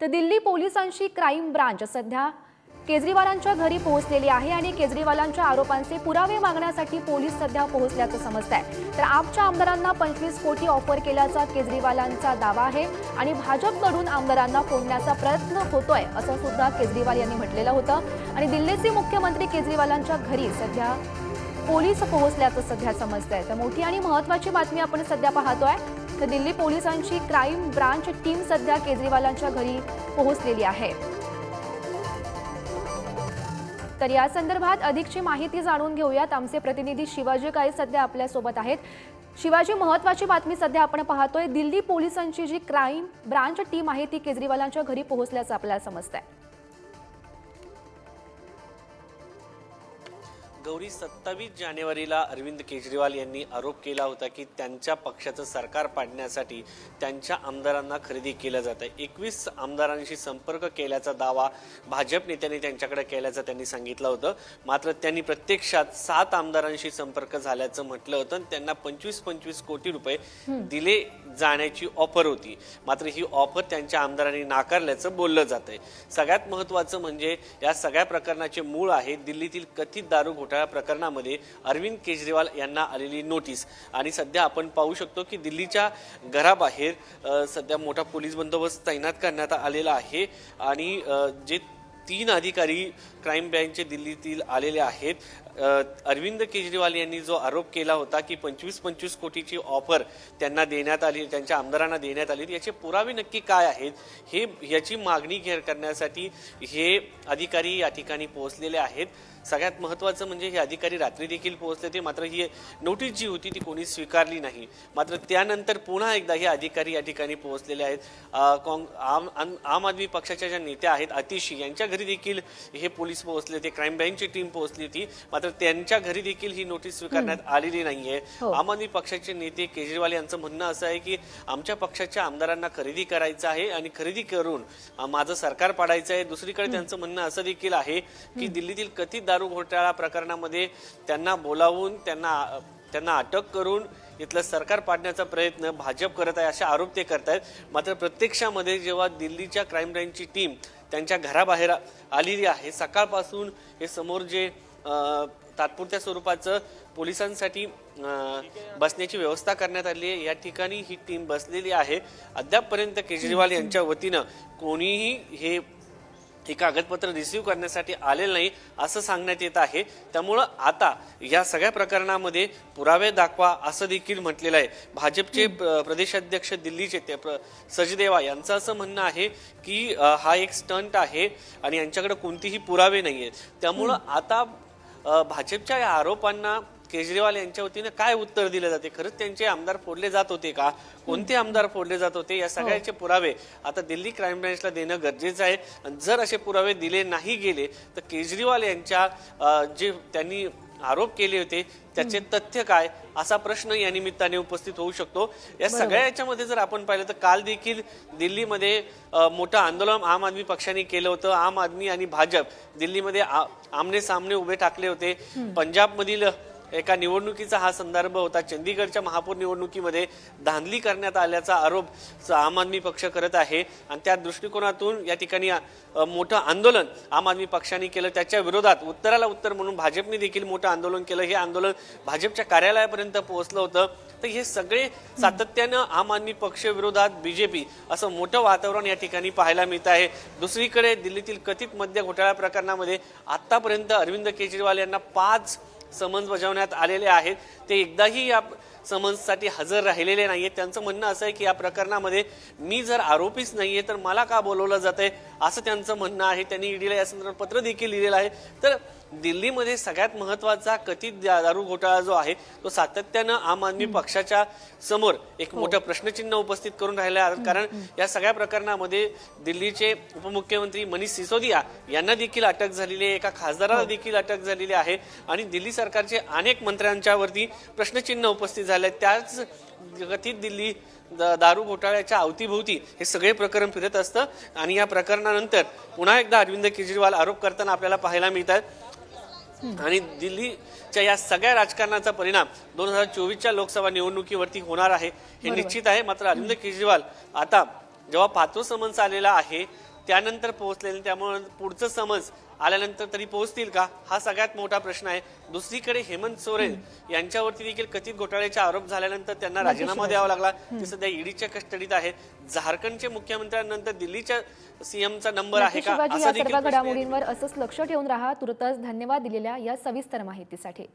तर दिल्ली पोलिसांची crime branch सध्या केजरीवालांच्या घरी पोहोचलेली आहे आणि केजरीवालांच्या आरोपांचे पुरावे मागण्यासाठी पोलीस सध्या पोहोचल्याचं समजत आहे तर आपच्या आमदारांना पंचवीस कोटी ऑफर केल्याचा केजरीवालांचा दावा आहे आणि भाजपकडून आमदारांना फोडण्याचा प्रयत्न होतोय असं सुद्धा केजरीवाल यांनी म्हटलेलं होतं. आणि दिल्लीचे मुख्यमंत्री केजरीवालांच्या घरी सध्या पोलीस पोहोचल्याचं सध्या समजतंय. तर मोठी आणि महत्वाची बातमी आपण सध्या पाहतोय. तर दिल्ली पोलिसांची क्राईम ब्रांच टीम सध्या केजरीवालांच्या घरी पोहोचलेली आहे. तर या संदर्भात अधिकची माहिती जाणून घेऊयात. आमचे प्रतिनिधी शिवाजी काळे सध्या आपल्यासोबत आहेत. शिवाजी महत्वाची बातमी सध्या आपण पाहतोय. दिल्ली पोलिसांची जी क्राईम ब्रांच टीम आहे ती केजरीवालांच्या घरी पोहोचल्याचं आपल्याला समजतंय. गौरी सत्तावीस जानेवारीला अरविंद केजरीवाल यांनी आरोप केला होता की त्यांच्या पक्षाचं सरकार पाडण्यासाठी त्यांच्या आमदारांना खरेदी केलं जात आहे. एकवीस आमदारांशी संपर्क केल्याचा दावा भाजप नेत्यांनी त्यांच्याकडे केल्याचं त्यांनी सांगितलं होतं. मात्र त्यांनी प्रत्यक्षात सात आमदारांशी संपर्क झाल्याचं म्हटलं होतं. त्यांना पंचवीस पंचवीस कोटी रुपये दिले जाण्याची ऑफर होती. मात्र ही ऑफर त्यांच्या आमदारांनी नाकारल्याचं बोललं जात आहे सगळ्यात महत्त्वाचं म्हणजे या सगळ्या प्रकरणाचे मूळ आहे दिल्लीतील कथित दारू घोटाळा प्रकरणामध्ये अरविंद केजरीवाल यांना आलेली नोटीस. आणि सध्या आपण पाहू शकतो की दिल्लीच्या घराबाहेर सध्या मोठा पोलीस बंदोबस्त तैनात करण्यात आलेला आहे. आणि जे तीन अधिकारी क्राईम ब्रँचचे दिल्लीतील आलेले आहेत अरविंद केजरीवाल यांनी जो आरोप केला होता की पंचवीस पंचवीस कोटीची ऑफर त्यांना देण्यात आली त्यांच्या आमदारांना देण्यात आली याचे पुरावे नक्की काय आहेत? हे याची मागणी घेर करण्यासाठी हे अधिकारी या ठिकाणी पोहोचलेले आहेत. सगळ्यात महत्त्वाचं म्हणजे हे अधिकारी रात्री देखील पोहोचले ते मात्र ही नोटीस जी होती ती कोणी स्वीकारली नाही. मात्र त्यानंतर पुन्हा एकदा हे अधिकारी या ठिकाणी पोहोचलेले आहेत. काँग आम आम- आम आदमी पक्षाच्या ज्या नेत्या आहेत अतिशी यांच्या घरी देखील हे पोलीस पोहोचले होते क्राईम ब्रँचची टीम पोहोचली होती. मात्र त्यांच्या घरी देखील ही नोटीस स्वीकारण्यात आलेली नाहीये. हो. आम आदमी पक्षाचे नेते केजरीवाल यांचं म्हणणं असं आहे की आमच्या पक्षाच्या आमदारांना खरेदी करायचं आहे आणि खरेदी करून माझं सरकार पाडायचं आहे. दुसरीकडे त्यांचं म्हणणं असं देखील आहे की दिल्लीतील कथित दारू घोटाळा प्रकरणामध्ये त्यांना बोलावून त्यांना त्यांना अटक करून इथलं सरकार पाडण्याचा प्रयत्न भाजप करत आहे असे आरोप ते करतायत. मात्र प्रत्यक्षामध्ये जेव्हा दिल्लीच्या क्राईम ब्रँचची टीम त्यांच्या घराबाहेर आलेली आहे सकाळपासून हे समोर जे तात्पुरत्या स्वरूपाचं पोलिसांसाठी बसण्याची व्यवस्था करण्यात आली आहे. या ठिकाणी ही टीम बसलेली आहे. अद्यापपर्यंत केजरीवाल यांच्या वतीनं कोणीही हे हे कागदपत्र रिसीव्ह करण्यासाठी आलेलं नाही असं सांगण्यात येत आहे. त्यामुळं आता या सगळ्या प्रकरणामध्ये पुरावे दाखवा असं देखील म्हटलेलं आहे. भाजपचे प्र- प्रदेशाध्यक्ष दिल्लीचे ते प्र- सचदेवा यांचं असं म्हणणं आहे की हा एक स्टंट आहे आणि यांच्याकडे कोणतीही पुरावे नाही आहेत त्यामुळं आता भाजपच्या या आरोपांना केजरीवाल यांच्या वतीने काय उत्तर दिले जाते? खरंच त्यांचे आमदार फोडले जात होते का? कोणते आमदार फोडले जात होते? या सगळ्याचे पुरावे आता दिल्ली क्राईम ब्रँचला देणं गरजेचं आहे. आणि जर असे पुरावे दिले नाही गेले तर केजरीवाल यांच्या जे त्यांनी आरोप केले होते त्याचे तथ्य काय? असा प्रश्न या निमित्ताने उपस्थित होऊ शकतो. या सगळ्या याच्यामध्ये जर आपण पाहिलं तर काल देखील दिल्लीमध्ये मोठं आंदोलन आम आदमी पक्षाने केलं होतं. आम आदमी आणि भाजप दिल्लीमध्ये आमने सामने उभे टाकले होते. पंजाबमधील एका निवडणुकीचा हा संदर्भ होता. चंदीगडच्या महापौर निवडणुकीमध्ये धांदली करण्यात आल्याचा आरोप स- आम आदमी पक्ष करत आहे. आणि त्या दृष्टिकोनातून या ठिकाणी मोठं आंदोलन आम आदमी पक्षाने केलं. त्याच्या विरोधात उत्तराला उत्तर म्हणून भाजपने देखील मोठं आंदोलन केलं. हे आंदोलन भाजपच्या कार्यालयापर्यंत पोहोचलं होतं. तर हे सगळे सातत्यानं आम आदमी पक्ष विरोधात बीजेपी असं मोठं वातावरण या ठिकाणी पाहायला मिळत आहे. दुसरीकडे दिल्लीतील कथित मद्य घोटाळा प्रकरणामध्ये आतापर्यंत अरविंद केजरीवाल यांना पाच समन्स बजावण्यात आलेले आहेत. ते एकदाही या समन्ससाठी हजर राहिलेले नाहीये त्यांचं म्हणणं असं आहे की या प्रकरणामध्ये मी जर आरोपीच नाहीये तर मला का बोलवलं जातंय? असं त्यांचं म्हणणं आहे. त्यांनी ईडीला या संदर्भात पत्र देखील लिहिलेलं आहे. तर दिल्लीमध्ये सगळ्यात महत्त्वाचा कथित दारू घोटाळा जो आहे तो सातत्यानं आम आदमी पक्षाच्या समोर एक मोठं प्रश्नचिन्ह उपस्थित करून राहिलं आहे. कारण या सगळ्या प्रकरणामध्ये दिल्लीचे उपमुख्यमंत्री मनीष सिसोदिया यांना देखील अटक झालेली आहे. एका खासदाराला देखील अटक झालेली आहे. आणि दिल्ली सरकारचे अनेक मंत्र्यांच्या वरती प्रश्नचिन्ह उपस्थित झाले आहेत. त्याच कथित दिल्ली दारू घोटाळ्याच्या अवतीभोवती हे सगळे प्रकरण फिरत असतं. आणि या प्रकरणानंतर पुन्हा एकदा अरविंद केजरीवाल आरोप करताना आपल्याला पाहायला मिळतात. आणि दिल्लीच्या या सगळ्या राजकारणाचा परिणाम दोन हजार चोवीसच्या लोकसभा निवडणुकीवरती होणार आहे हे निश्चित आहे. मात्र अरविंद केजरीवाल आता जेव्हा पाचवं समन्स आलेला आहे त्यानंतर पोहोचलेलं त्यामुळे पुढचं समन्स आल्यानंतर तरी पोहोचतील का? हा सगळ्यात मोठा प्रश्न आहे. दुसरीकडे हेमंत सोरेन यांच्यावरती देखील कथित घोटाळ्याचे आरोप झाल्यानंतर त्यांना राजीनामा द्यावा लागला. ते सध्या ईडीच्या कस्टडीत आहेत. झारखंडचे मुख्यमंत्र्यांनंतर दिल्लीच्या सीएमचा नंबर आहे का? असा देखील आहे. घडामोडींवर असंच लक्ष ठेवून राहा. तुर्तच धन्यवाद दिलेल्या या सविस्तर माहितीसाठी.